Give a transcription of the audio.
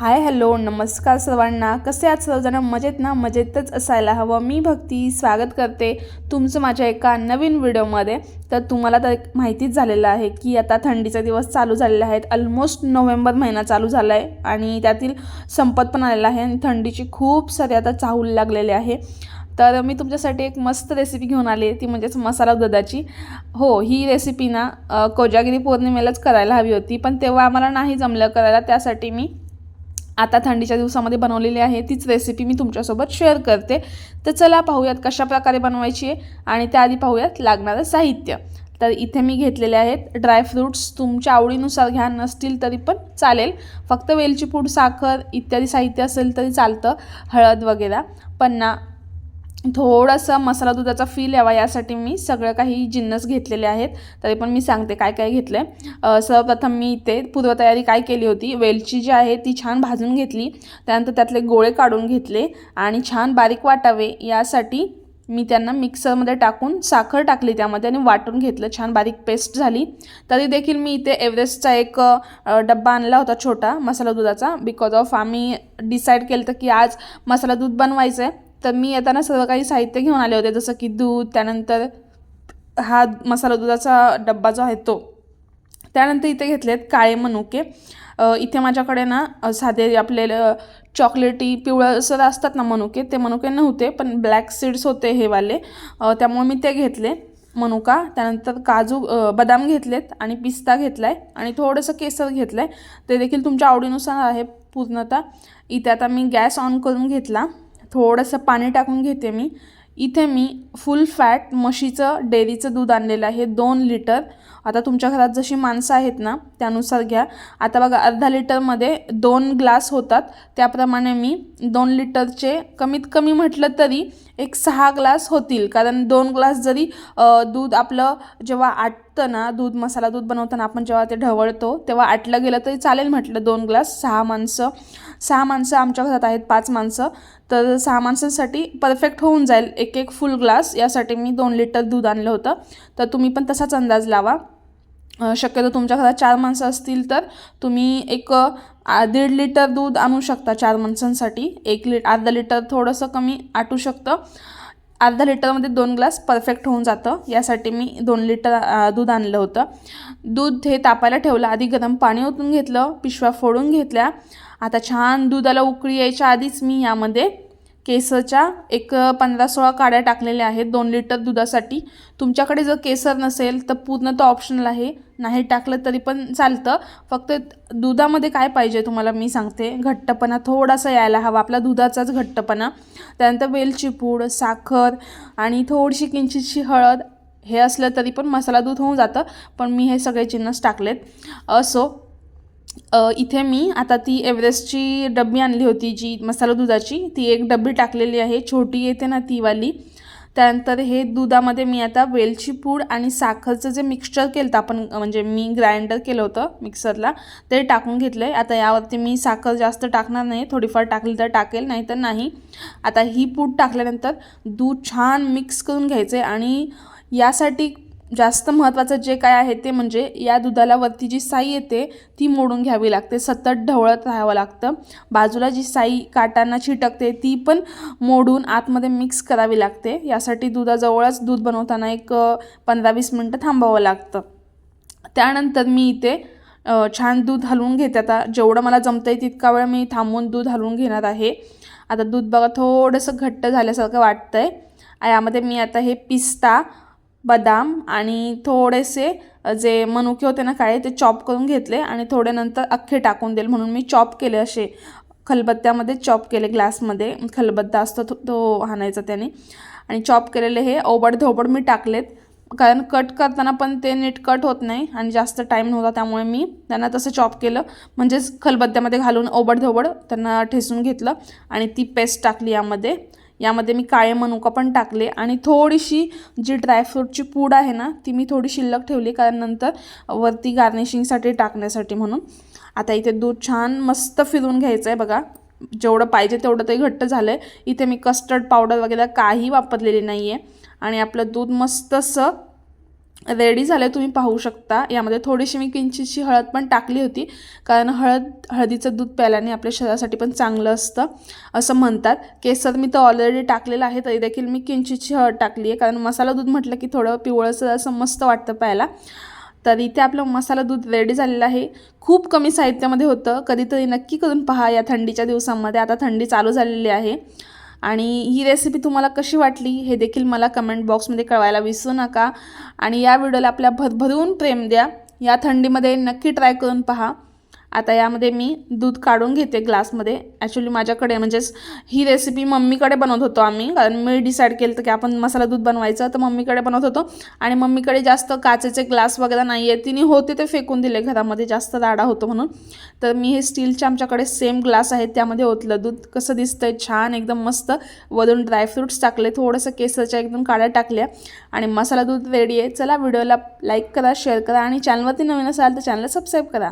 Hi hello नमस्कार सर्वांना. कसे आहात सर्वजण? मजेत ना? मजेतच असायला हवं. मी भक्ती स्वागत करते तुमचं माझ्या एका नवीन व्हिडिओमध्ये. तर तुम्हाला तर माहितीच झालेलं आहे की आता थंडीचा दिवस चालू झालेले आहेत. ऑलमोस्ट नोव्हेंबर महिना चालू झाला आहे आणि त्यातील संपत पण आलेला आहे आणि थंडीची खूप सारी आता चाहूल लागलेली आहे. तर मी तुमच्यासाठी एक मस्त रेसिपी घेऊन आली. आहे ती म्हणजेच मसाला दुधाची हो ही रेसिपी ना कोजागिरी पौर्णिमेलाच करायला हवी होती. पण तेव्हा आम्हाला नाही जमलं करायला. त्यासाठी मी आता थंडीच्या दिवसामध्ये बनवलेली आहे. तीच रेसिपी मी तुमच्यासोबत शेअर करते. तर चला पाहूयात कशा प्रकारे बनवायची आहे आणि त्याआधी पाहूयात लागणारं साहित्य. तर इथे मी घेतलेले आहेत ड्रायफ्रूट्स तुमच्या आवडीनुसार घ्या नसतील तरी पण चालेल. फक्त वेलची पूड साखर इत्यादी साहित्य असेल तरी चालतं. हळद वगैरे पन्ना थोडासा मसाला दुधाचा फील यावा यासाठी मी सगळं काही जिन्नस घेतलेले आहेत. तरी पण मी सांगते काय काय घेतलं आहे सर्वप्रथम मी इथे पूर्वतयारी काय केली होती? वेलची जी आहे ती छान भाजून घेतली. त्यानंतर त्यातले गोळे काढून घेतले आणि छान बारीक वाटावे यासाठी मी त्यांना मिक्सरमध्ये टाकून साखर टाकली त्यामध्ये आणि वाटून घेतलं. छान बारीक पेस्ट झाली. तरी देखील मी इथे एव्हरेस्टचा एक डब्बा आणला होता छोटा मसाला दुधाचा. बिकॉज ऑफ आम्ही डिसाईड केलं होतं की आज मसाला दूध बनवायचं आहे तर मी येताना सर्व काही साहित्य घेऊन आले होते जसं की दूध त्यानंतर हा मसाला दुधाचा डब्बा जो आहे तो. त्यानंतर इथे घेतलेत काळे मनुके. इथे माझ्याकडे ना साधे आपले चॉकलेटी पिवळसर असतात ना मनुके ते मनुके नव्हते पण ब्लॅक सीड्स होते हे वाले. त्यामुळे मी ते घेतले मनुका. त्यानंतर काजू बदाम घेतलेत आणि पिस्ता घेतला आहे आणि थोडंसं केसर घेतलं आहे ते देखील तुमच्या आवडीनुसार आहे पूर्णतः. इथे आता मी गॅस ऑन करून घेतला. थोडंसं पाणी टाकून घेते मी. इथे मी फुल फॅट म्हशीचं डेअरीचं दूध आणलेलं आहे दोन लिटर आता तुमच्या घरात जशी माणसं आहेत ना त्यानुसार घ्या. आता बघा अर्धा लिटरमध्ये दोन ग्लास होतात. त्याप्रमाणे मी दोन लिटरचे कमीत कमी म्हटलं तरी एक सहा ग्लास होतील. कारण दोन ग्लास जरी दूध आपलं जेव्हा आटतं ना दूध मसाला दूध बनवताना आपण जेव्हा ते ढवळतो तेव्हा आटलं गेलं तरी चालेल म्हटलं दोन ग्लास सहा माणसं सहा माणसं आमच्या घरात आहेत पाच माणसं. तर सहा माणसांसाठी परफेक्ट होऊन जाईल एक एक फुल ग्लास यासाठी मी दोन लिटर दूध आणलं होतं. तर तुम्ही पण तसाच अंदाज लावा. शक्यतो तुमच्या घरात चार माणसं असतील तर तुम्ही एक दीड लिटर दूध आणू शकता चार माणसांसाठी. एक लिट अर्धा लिटर थोडंसं कमी आटू शकतं. अर्धा लिटरमध्ये दोन ग्लास परफेक्ट होऊन जातं. यासाठी मी दोन लिटर दूध आणलं होतं. दूध हे तापायला ठेवलं. आधी गरम पाणी ओतून घेतलं पिशव्या फोडून घेतल्या. आता छान दुधाला उकळी यायच्या आधीच मी यामध्ये केसरच्या एक पंधरा सोळा काड्या टाकलेल्या आहेत. दोन लिटर दुधासाठी. तुमच्याकडे जर केसर नसेल तर पूर्ण तो ऑप्शनल आहे. नाही टाकलं तरी पण चालतं. फक्त दुधामध्ये काय पाहिजे तुम्हाला मी सांगते. घट्टपणा थोडासा यायला हवा. आपला दुधाचाच घट्टपणा. त्यानंतर वेलची पूड साखर आणि थोडीशी किंचितशी हळद हे असलं तरी पण मसाला दूध होऊन जातं. पण मी हे सगळे जिन्नस टाकलेत. असो इथे मी आता ती एव्हरेस्टची डब्बी आणली होती जी मसाला दुधाची. ती एक डब्बी टाकलेली आहे. छोटी येते ना तीवाली. त्यानंतर हे दुधामध्ये मी आता वेलची पूड आणि साखरचं जे मिक्सचर केलं होतं आपण म्हणजे मी ग्राइंडर केलं होतं मिक्सरला ते टाकून घेतलं आहे आता यावरती मी साखर जास्त टाकणार नाही. थोडीफार टाकली तर टाकेल नाही तर नाही. आता ही पूड टाकल्यानंतर दूध छान मिक्स करून घ्यायचं आहे आणि यासाठी जास्त महत्त्वाचं जे काय आहे ते म्हणजे या दुधाला वरती जी साई येते ती मोडून घ्यावी लागते. सतत ढवळत राहावं लागतं. बाजूला जी साई काटांना चिटकते ती पण मोडून आतमध्ये मिक्स करावी लागते. यासाठी दुधाजवळच दूध बनवताना एक पंधरा वीस मिनटं थांबावं लागतं. त्यानंतर मी इथे छान दूध हलवून घेते. आता जेवढं मला जमतं आहे तितका वेळ मी थांबून दूध हलवून घेणार आहे. आता दूध बघा थोडंसं घट्ट झाल्यासारखं वाटतं आहे यामध्ये मी आता हे पिस्ता बदाम आणि थोडेसे जे मनुके होते ना काळे ते चॉप करून घेतले आणि थोडे नंतर अख्खे टाकून देईल म्हणून मी चॉप केले असे. खलबत्त्यामध्ये चॉप केले ग्लासमध्ये खलबत्ता असतो तो तो हाणायचा त्याने. आणि चॉप केलेले हे ओबड धोबड मी टाकलेत. कारण कट करताना पण ते नीट कट होत नाही आणि जास्त टाईम नव्हता त्यामुळे मी त्यांना तसं चॉप केलं. म्हणजेच खलबत्त्यामध्ये घालून ओबड धोबड त्यांना ठेसून घेतलं आणि ती पेस्ट टाकली यामध्ये. यामध्ये मी काळे मनुका पण टाकले आणि थोडीशी जी ड्रायफ्रूटची पूड आहे ना ती मी थोडी शिल्लक ठेवली कारण नंतर वरती गार्निशिंगसाठी टाकण्यासाठी म्हणून. आता इथे दूध छान मस्त फिरून घ्यायचं आहे बघा. जेवढं पाहिजे तेवढं ते घट्ट झालं आहे इथे मी कस्टर्ड पावडर वगैरे काही वापरलेली नाही आहे आणि आपलं दूध मस्त असं रेडी झाले तुम्ही पाहू शकता. यामध्ये थोडीशी मी किंचितशी हळद पण टाकली होती. कारण हळद हळदीचं दूध प्यायल्याने आपल्या शरीरासाठी पण चांगलं असतं असं म्हणतात. केसर मी तर ऑलरेडी टाकलेलं आहे तरी देखील मी किंचितशी हळद टाकली आहे. कारण मसाला दूध म्हटलं की थोडं पिवळंसं असं मस्त वाटतं प्यायला. तर इथे आपलं मसाला दूध रेडी झालेलं आहे. खूप कमी साहित्यामध्ये होतं. कधीतरी नक्की करून पहा या थंडीच्या दिवसांमध्ये. आता थंडी चालू झालेली आहे. आणि ही रेसिपी तुम्हाला कशी वाटली हे देखील मला कमेंट बॉक्समध्ये कळवायला विसरू नका. आणि या व्हिडिओला आपल्या भरभरून प्रेम द्या. या थंडीमध्ये नक्की ट्राय करून पहा. आता यामध्ये मी दूध काढून घेते ग्लासमध्ये. ॲक्च्युली माझ्याकडे म्हणजेच ही रेसिपी मम्मीकडे बनवत होतो आम्ही. कारण मी डिसाईड केलं होतं की आपण मसाला दूध बनवायचं. तर मम्मीकडे बनवत होतो. आणि मम्मीकडे जास्त काचेचे ग्लास वगैरे नाही आहे तिने होते ते फेकून दिले. घरामध्ये जास्त राडा होतो म्हणून. तर मी हे स्टीलचे आमच्याकडे सेम ग्लास आहेत. त्यामध्ये ओतलं दूध. कसं दिसतंय? छान एकदम मस्त. वरून ड्रायफ्रूट्स टाकले. थोडंसं केसरच्या एकदम काड्या टाकल्या. आणि मसाला दूध रेडी आहे. चला व्हिडिओला लाईक करा शेअर करा. आणि चॅनलवरती नवीन असाल तर चॅनलला सबस्क्राईब करा.